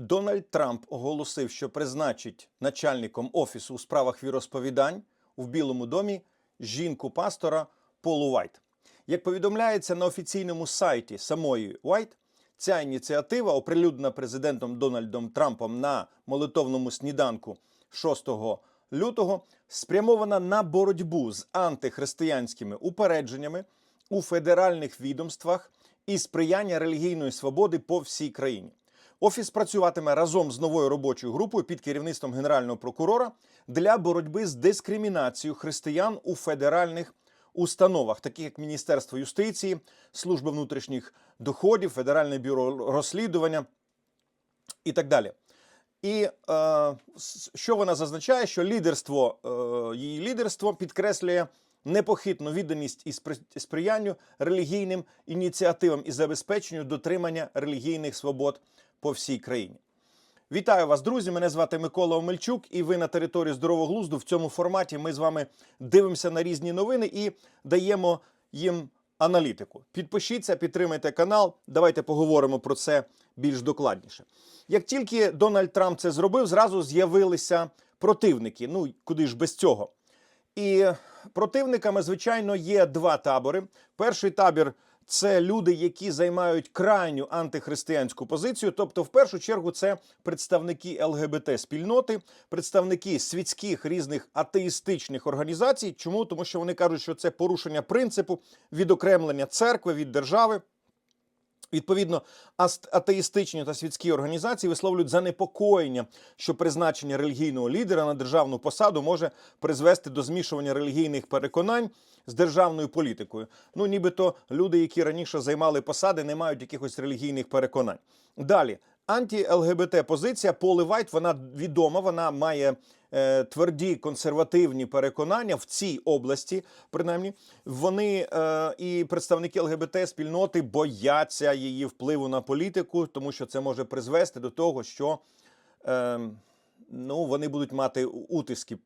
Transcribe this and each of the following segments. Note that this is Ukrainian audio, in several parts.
Дональд Трамп оголосив, що призначить начальником офісу у справах віросповідань у Білому домі жінку пастора Полу Вайт. Як повідомляється на офіційному сайті самої Вайт, ця ініціатива, оприлюднена президентом Дональдом Трампом на молитовному сніданку 6 лютого, спрямована на боротьбу з антихристиянськими упередженнями у федеральних відомствах і сприяння релігійної свободи по всій країні. Офіс працюватиме разом з новою робочою групою під керівництвом генерального прокурора для боротьби з дискримінацією християн у федеральних установах, таких як Міністерство юстиції, Служба внутрішніх доходів, Федеральне бюро розслідування і так далі. І е, що вона зазначає, що лідерство, е, її лідерство підкреслює непохитну відданість і спри- сприянню релігійним ініціативам і забезпеченню дотримання релігійних свобод по всій країні. Вітаю вас, друзі! Мене звати Микола Омельчук, і ви на території здорового глузду. В цьому форматі ми з вами дивимося на різні новини і даємо їм аналітику. Підпишіться, підтримайте канал. Давайте поговоримо про це більш докладніше. Як тільки Дональд Трамп це зробив, зразу з'явилися противники. Ну куди ж без цього? І противниками, звичайно, є два табори. Перший табір це люди, які займають крайню антихристиянську позицію. Тобто, в першу чергу, це представники ЛГБТ спільноти, представники світських різних атеїстичних організацій. Чому? Тому що вони кажуть, що це порушення принципу відокремлення церкви від держави. Відповідно, атеїстичні та світські організації висловлюють занепокоєння, що призначення релігійного лідера на державну посаду може призвести до змішування релігійних переконань з державною політикою. Ну, нібито люди, які раніше займали посади, не мають якихось релігійних переконань. Далі. Анті-ЛГБТ позиція Поли Вайт, вона відома, вона має е, тверді консервативні переконання в цій області, принаймні. Вони е, і представники ЛГБТ спільноти бояться її впливу на політику, тому що це може призвести до того, що е, ну, вони будуть мати утиски.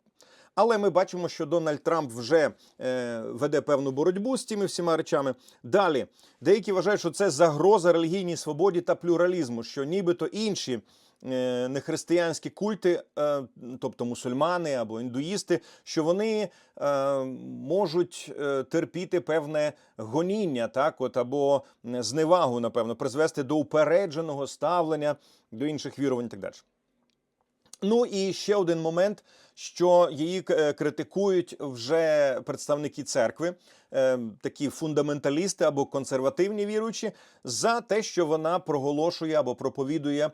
Але ми бачимо, що Дональд Трамп вже е, веде певну боротьбу з цими всіма речами. Далі деякі вважають, що це загроза релігійній свободі та плюралізму, що нібито інші нехристиянські культи, е, тобто мусульмани або індуїсти, що вони е, можуть е, терпіти певне гоніння, так от або е, зневагу, напевно, призвести до упередженого ставлення до інших вірувань і так далі. Ну і ще один момент, що її е, критикують вже представники церкви, е, такі фундаменталісти або консервативні віруючі, за те, що вона проголошує або проповідує е,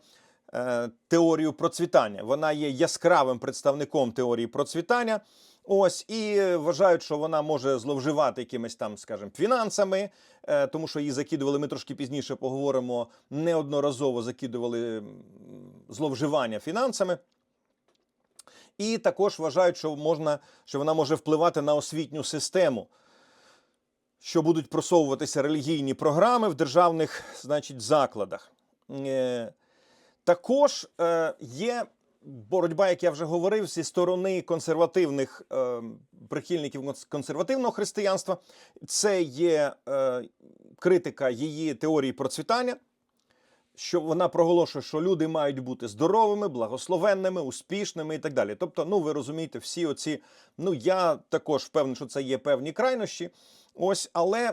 теорію процвітання. Вона є яскравим представником теорії процвітання. Ось і вважають, що вона може зловживати якимись там, скажімо, фінансами, е, тому що її закидували. Ми трошки пізніше поговоримо. Неодноразово закидували зловживання фінансами. І також вважають, що можна, що вона може впливати на освітню систему, що будуть просовуватися релігійні програми в державних, значить, закладах. Також е, є боротьба, як я вже говорив, зі сторони консервативних е, прихильників консервативного християнства. Це є е, критика її теорії процвітання що вона проголошує, що люди мають бути здоровими, благословенними, успішними і так далі. Тобто, ну ви розумієте, всі оці. Ну я також впевнений, що це є певні крайнощі. Ось, але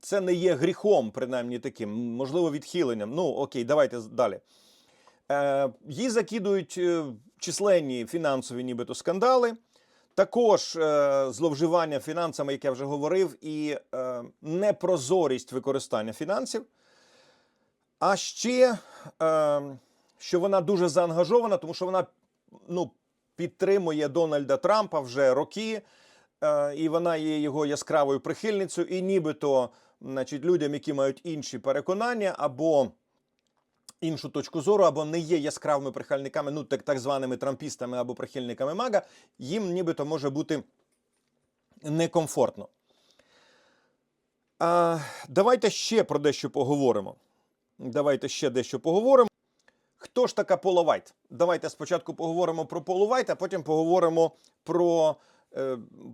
це не є гріхом, принаймні таким, можливо, відхиленням. Ну окей, давайте далі. Е, їй закидують е, численні фінансові, нібито скандали. Також е, зловживання фінансами, як я вже говорив, і е, непрозорість використання фінансів. А ще, е, що вона дуже заангажована, тому що вона ну, підтримує Дональда Трампа вже роки, і вона є його яскравою прихильницею, і нібито значить, людям, які мають інші переконання або іншу точку зору, або не є яскравими прихильниками, ну так, так званими трампістами або прихильниками Мага, їм нібито може бути некомфортно. А, давайте ще про дещо поговоримо. Давайте ще дещо поговоримо. Хто ж така Пола Вайт? Давайте спочатку поговоримо про Полу Вайт, а потім поговоримо про е,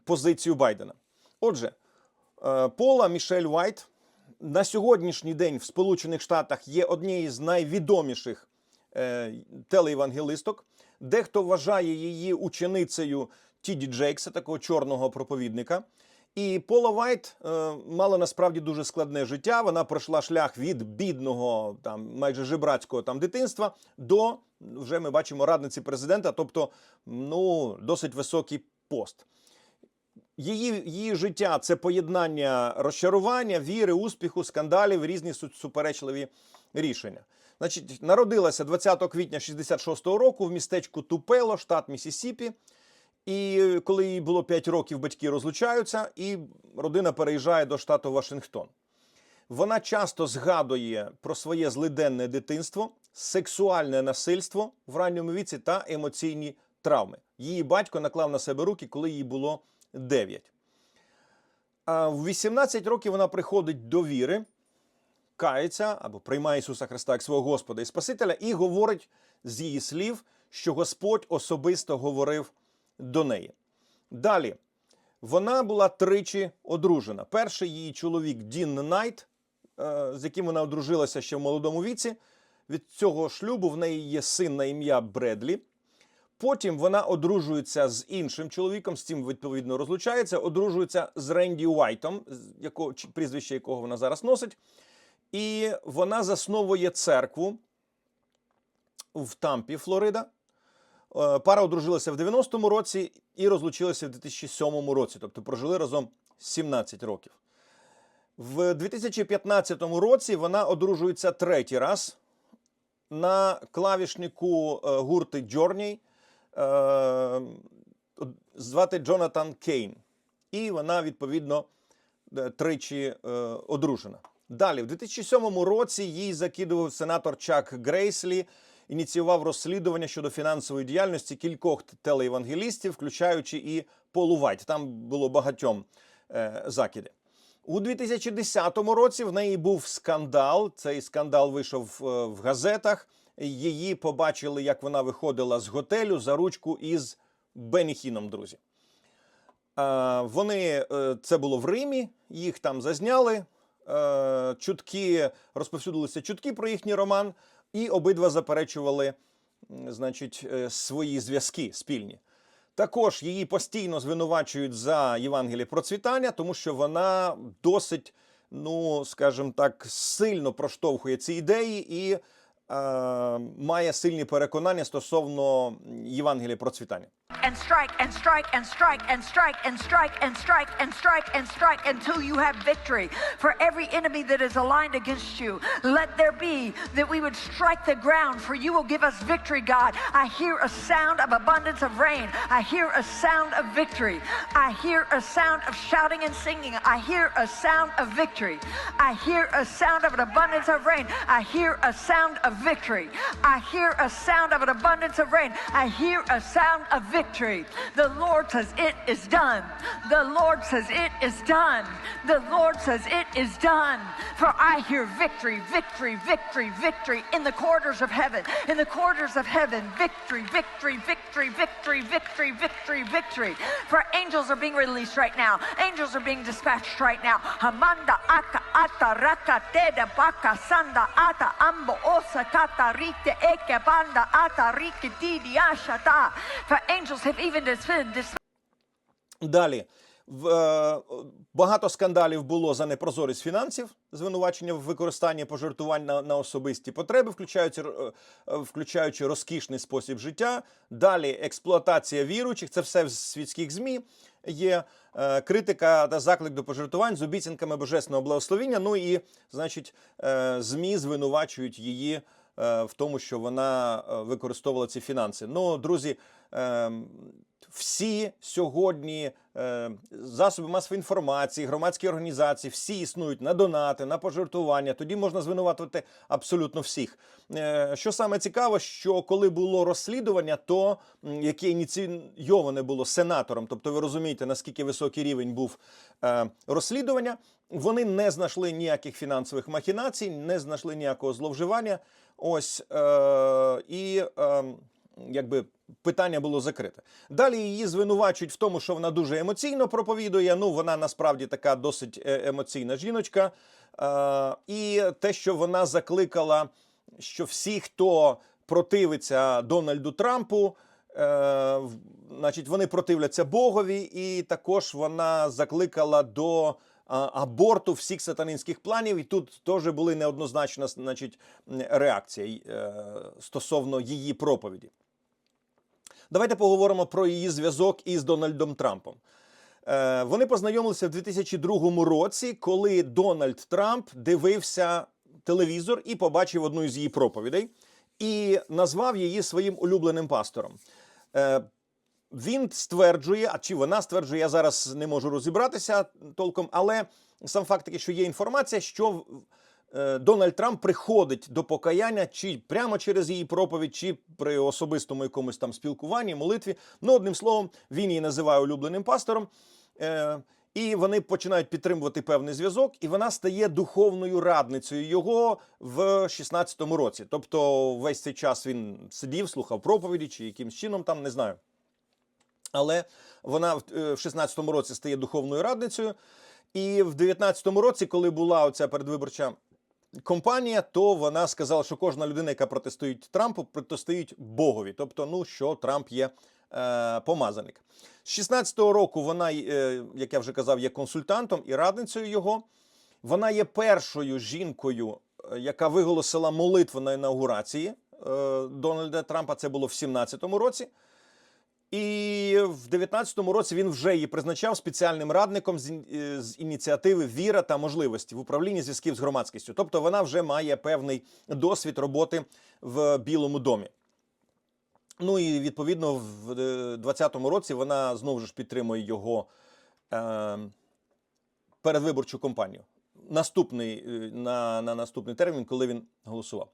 позицію Байдена. Отже, е, Пола Мішель Вайт на сьогоднішній день в Сполучених Штатах є однією з найвідоміших е, телеєвангелисток. Дехто вважає її ученицею Тіді Джейкса, такого чорного проповідника. І Пола Вайт е, мала насправді дуже складне життя. Вона пройшла шлях від бідного, там майже жебрацького там дитинства до вже ми бачимо радниці президента, тобто ну досить високий пост. Її, її життя це поєднання розчарування, віри, успіху, скандалів, різні су- суперечливі рішення. Значить, народилася 20 квітня 66-го року в містечку Тупело, штат Місісіпі. І коли їй було 5 років, батьки розлучаються, і родина переїжджає до штату Вашингтон. Вона часто згадує про своє злиденне дитинство, сексуальне насильство в ранньому віці та емоційні травми. Її батько наклав на себе руки, коли їй було 9. А в 18 років вона приходить до віри, кається або приймає Ісуса Христа як свого Господа і Спасителя, і говорить з її слів, що Господь особисто говорив до неї. Далі. Вона була тричі одружена. Перший її чоловік Дін Найт, е, з яким вона одружилася ще в молодому віці. Від цього шлюбу в неї є син на ім'я Бредлі. Потім вона одружується з іншим чоловіком, з цим відповідно розлучається, одружується з Ренді Уайтом, якого прізвище якого вона зараз носить. І вона засновує церкву в Тампі, Флорида. Е, Пара одружилася в 90-му році і розлучилася в 2007 році, тобто прожили разом 17 років. В 2015 році вона одружується третій раз на клавішнику е, гурти Journey, звати Джонатан Кейн. І вона, відповідно, е, тричі е, одружена. Далі, в 2007 році їй закидував сенатор Чак Грейслі, ініціював розслідування щодо фінансової діяльності кількох телеєвангелістів, включаючи і Полу. Там було багатьом е, закиди. У 2010 році в неї був скандал. Цей скандал вийшов е, в газетах. Її побачили, як вона виходила з готелю за ручку із Беніхіном, друзі. Е, Вони е, це було в Римі, їх там зазняли. е, Чутки розповсюдилися чутки про їхній роман, і обидва заперечували, значить, свої зв'язки спільні. Також її постійно звинувачують за Євангеліє процвітання, тому що вона досить, ну скажімо так, сильно проштовхує ці ідеї і має сильні переконання стосовно Євангелія процвітання. And strike, and strike, and strike, and strike, and strike, and strike, and strike, and strike until you have victory. For every enemy that is aligned against you, let there be that we would strike the ground, for you will give us victory, God. I hear a sound of abundance of rain. I hear a sound of victory. I hear a sound of shouting and singing. I hear a sound of victory. I hear a sound of an abundance of rain. I hear a sound of victory. I hear a sound of an abundance of rain. I hear a sound of victory. The Lord says it is done. The Lord says it is done. The Lord says it is done. For I hear victory, victory, victory, victory in the corridors of heaven. In the corridors of heaven, victory, victory, victory, victory, victory, victory, victory. For angels are being released right now. Angels are being dispatched right now. Hamanda aka ata raka teda baka sanda ata ambo osa kata rite eke banda ata rike didi ashata. For angels have even dispatched. Далі е, багато скандалів було за непрозорість фінансів, звинувачення в використанні пожертвувань на, на особисті потреби, включаючи, е, включаючи розкішний спосіб життя. Далі експлуатація віруючих, це все в світських змі. Є е, критика та заклик до пожертвувань з обіцянками божественного благословіння. Ну і, значить, е, змі звинувачують її в тому, що вона е, використовувала ці фінанси. Ну, друзі, е, всі сьогодні е, засоби масової інформації, громадські організації, всі існують на донати, на пожертвування. Тоді можна звинуватити абсолютно всіх. Е, що саме цікаво, що коли було розслідування, то яке ініційоване було сенатором, тобто ви розумієте, наскільки високий рівень був е, розслідування. Вони не знайшли ніяких фінансових махінацій, не знайшли ніякого зловживання. Ось е, і е, якби питання було закрите. Далі її звинувачують в тому, що вона дуже емоційно проповідує. Ну, вона насправді така досить е, емоційна жіночка. Е, і те, що вона закликала, що всі, хто противиться Дональду Трампу. Е, значить, вони противляться Богові, і також вона закликала до аборту всіх сатанинських планів. І тут теж були неоднозначна значить, реакція е, стосовно її проповіді. Давайте поговоримо про її зв'язок із Дональдом Трампом. Е, Вони познайомилися в 2002 році, коли Дональд Трамп дивився телевізор і побачив одну із її проповідей і назвав її своїм улюбленим пастором. Е, Він стверджує, а чи вона стверджує, я зараз не можу розібратися толком, але сам факт такий, що є інформація, що Дональд Трамп приходить до покаяння чи прямо через її проповідь, чи при особистому якомусь там спілкуванні, молитві. Ну, одним словом, він її називає улюбленим пастором. Е, і вони починають підтримувати певний зв'язок, і вона стає духовною радницею його в 16-му році. Тобто, весь цей час він сидів, слухав проповіді, чи якимсь чином там не знаю. Але вона в е, в 16-му році стає духовною радницею. І в 19-му році, коли була оця передвиборча компанія, то вона сказала, що кожна людина, яка протистоїть Трампу, протистоїть Богові. Тобто, ну що Трамп є е, помазаник. З 16-го року вона, е, як я вже казав, є консультантом і радницею його. Вона є першою жінкою, е, яка виголосила молитву на інаугурації е, Дональда Трампа. Це було в 17-му році. І в 19-му році він вже її призначав спеціальним радником з, е, з ініціативи Віра та можливості в управлінні зв'язків з громадськістю. Тобто вона вже має певний досвід роботи в Білому домі. Ну і відповідно в е, 20-му році вона знову ж підтримує його е, передвиборчу кампанію. Наступний е, на, на наступний термін, коли він голосував.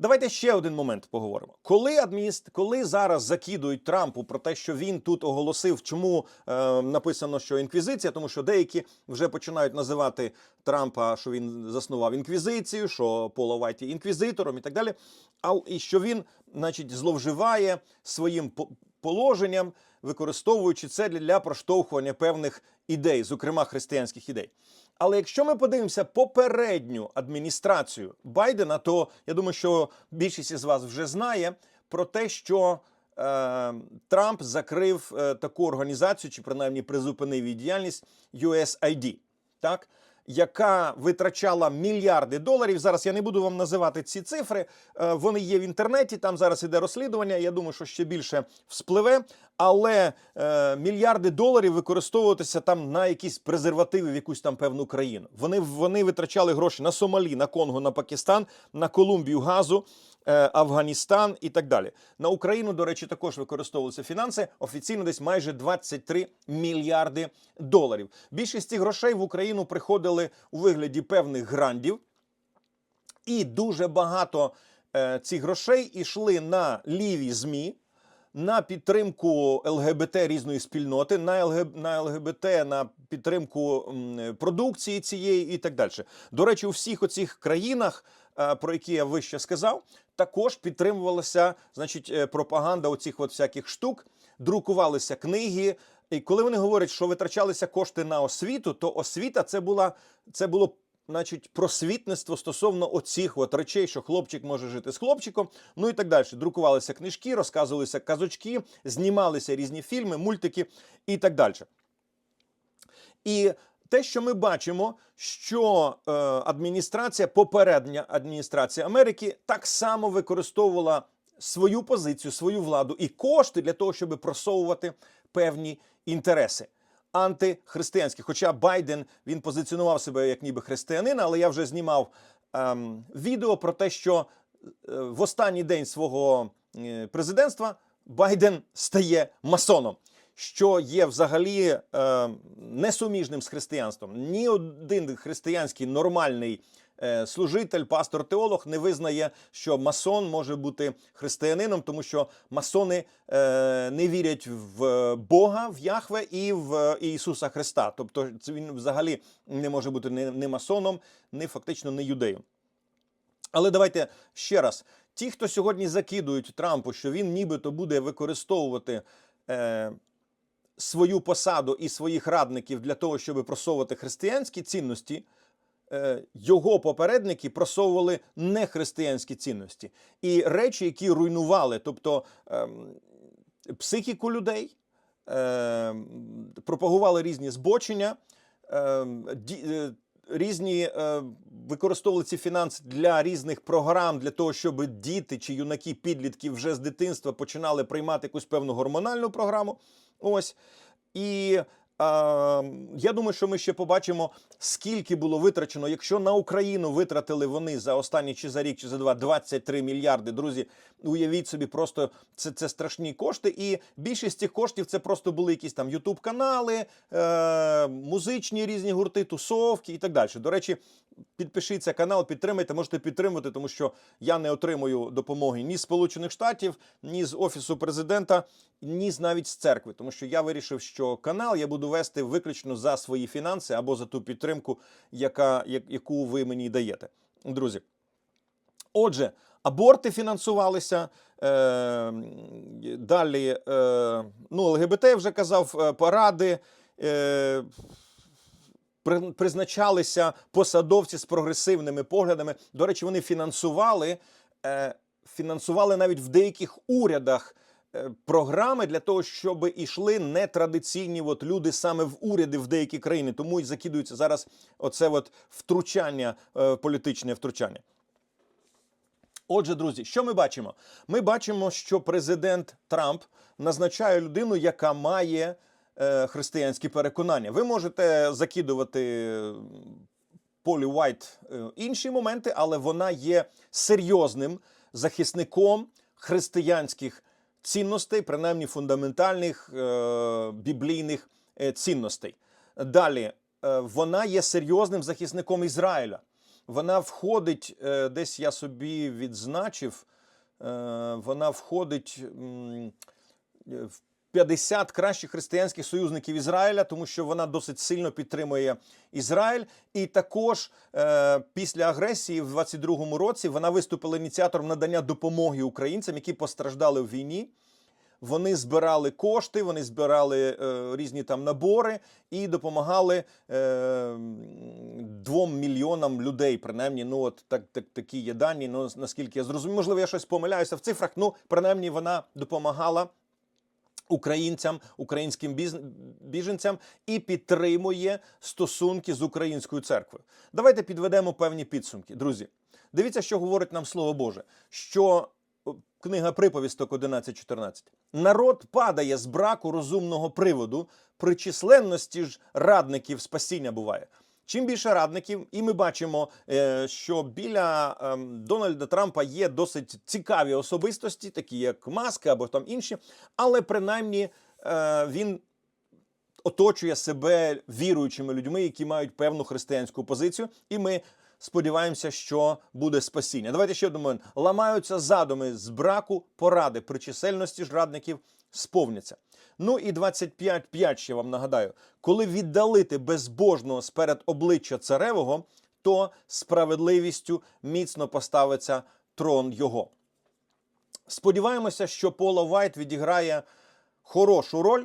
Давайте ще один момент поговоримо. Коли адмініст... коли зараз закидують Трампу про те, що він тут оголосив, чому е, написано, що інквізиція, тому що деякі вже починають називати Трампа, що він заснував інквізицію, що Пола Вайт є інквізитором і так далі. А і що він, значить, зловживає своїм по- положенням, використовуючи це для проштовхування певних ідей, зокрема християнських ідей. Але якщо ми подивимося попередню адміністрацію Байдена, то я думаю, що більшість із вас вже знає про те, що е, Трамп закрив е, таку організацію, чи принаймні призупинив її діяльність USAID, так? Яка витрачала мільярди доларів. Зараз я не буду вам називати ці цифри. е, Вони є в інтернеті. Там зараз іде розслідування. Я думаю, що ще більше вспливе. Але е, мільярди доларів використовуватися там на якісь презервативи в якусь там певну країну. Вони вони витрачали гроші на Сомалі, на Конго, на Пакистан, на Колумбію газу. Е, Афганістан і так далі на Україну, до речі, також використовувалися фінанси. Офіційно десь майже 23 мільярди доларів. Більшість цих грошей в Україну приходили у вигляді певних грандів, і дуже багато е, цих грошей ішли на ліві змі. На підтримку ЛГБТ різної спільноти, на ЛГ, на ЛГБТ, на підтримку продукції цієї і так далі. До речі, у всіх оцих країнах, е, про які я вище сказав, також підтримувалася значить, е, пропаганда оцих от всяких штук, друкувалися книги. І коли вони говорять, що витрачалися кошти на освіту, то освіта це була це було значить, просвітництво стосовно оцих от речей, що хлопчик може жити з хлопчиком, ну і так далі. Друкувалися книжки, розказувалися казочки, знімалися різні фільми, мультики і так далі. І те, що ми бачимо, що е, адміністрація, попередня адміністрація Америки, так само використовувала свою позицію, свою владу і кошти для того, щоб просовувати певні інтереси антихристиянські. Хоча Байден він позиціонував себе як ніби християнин, але я вже знімав ем, відео про те, що е, в останній день свого е, президентства Байден стає масоном. Що є взагалі е, несуміжним з християнством. Ні один християнський нормальний е, служитель, пастор, теолог не визнає, що масон може бути християнином, тому що масони е, не вірять в Бога, в Яхве і в Ісуса Христа. Тобто, він взагалі не може бути ні масоном, ні фактично не юдеєм. Але давайте ще раз: ті, хто сьогодні закидують Трампу, що він нібито буде використовувати. Е, свою посаду і своїх радників для того, щоб просовувати християнські цінності, е, його попередники просовували нехристиянські цінності. І речі, які руйнували, тобто ем, психіку людей, ем, пропагували різні збочення, ем, е, різні е, використовували ці фінанси для різних програм, для того, щоб діти чи юнаки, підлітки вже з дитинства починали приймати якусь певну гормональну програму. Ось. І я думаю, що ми ще побачимо, скільки було витрачено. Якщо на Україну витратили вони за останні чи за рік, чи за два 23 мільярди. Друзі, уявіть собі, просто це, це страшні кошти. І більшість цих коштів це просто були якісь там Ютуб канали, е, музичні різні гурти, тусовки і так далі. До речі, підпишіться канал, підтримайте, можете підтримувати, тому що я не отримую допомоги ні з Сполучених Штатів, ні з Офісу президента, ні навіть з церкви. Тому що я вирішив, що канал я буду вести виключно за свої фінанси або за ту підтримку, яка, яку ви мені даєте. Друзі. Отже, аборти фінансувалися. Е, далі, е, ну, ЛГБТ вже казав, е, паради. Е, при- призначалися посадовці з прогресивними поглядами. До речі, вони фінансували, е, фінансували навіть в деяких урядах програми для того, щоб ішли нетрадиційні от люди саме в уряди в деякі країни. Тому і закидується зараз оце от втручання, е, політичне втручання. Отже, друзі, що ми бачимо? Ми бачимо, що президент Трамп назначає людину, яка має е, християнські переконання. Ви можете закидувати е, Полі Уайт е, інші моменти, але вона є серйозним захисником християнських цінностей, принаймні фундаментальних е, біблійних е, цінностей. Далі, е, вона є серйозним захисником Ізраїля. Вона входить, е, десь я собі відзначив, вона входить в 50 кращих християнських союзників Ізраїля, тому що вона досить сильно підтримує Ізраїль. І також е, після агресії в 22-му році вона виступила ініціатором надання допомоги українцям, які постраждали в війні. Вони збирали кошти, вони збирали е, різні там набори і допомагали е, двом мільйонам людей. Принаймні, ну от так, так такі є дані. Ну наскільки я зрозумів, можливо, я щось помиляюся в цифрах. Ну, принаймні, вона допомагала українцям, українським біженцям і підтримує стосунки з українською церквою. Давайте підведемо певні підсумки, друзі. Дивіться, що говорить нам Слово Боже, що книга приповісток 11.14. Народ падає з браку розумного приводу, при численності ж радників спасіння буває. Чим більше радників, і ми бачимо, е, що біля ем, Дональда Трампа є досить цікаві особистості, такі як Маска або там інші, але принаймні е, він оточує себе віруючими людьми, які мають певну християнську позицію, і ми сподіваємося, що буде спасіння. Давайте ще один момент. Ламаються задуми з браку поради при чисельності ж радників сповняться. Ну і 25.5 ще вам нагадаю, коли віддалити безбожного сперед обличчя царевого, то справедливістю міцно поставиться трон його. Сподіваємося, що Пола Вайт відіграє хорошу роль,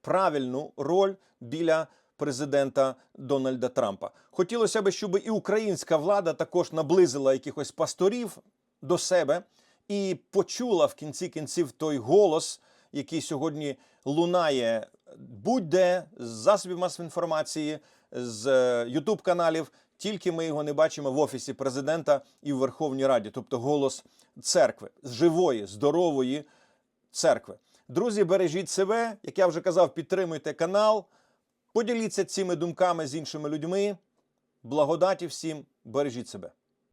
правильну роль біля президента Дональда Трампа. Хотілося б, щоб і українська влада також наблизила якихось пасторів до себе і почула в кінці кінців той голос, який сьогодні лунає будь-де з засобів масової інформації, з Ютуб каналів. Тільки ми його не бачимо в офісі президента і в Верховній Раді, тобто голос церкви, живої, здорової церкви. Друзі, бережіть себе. Як я вже казав, підтримуйте канал, поділіться цими думками з іншими людьми. Благодаті всім, бережіть себе.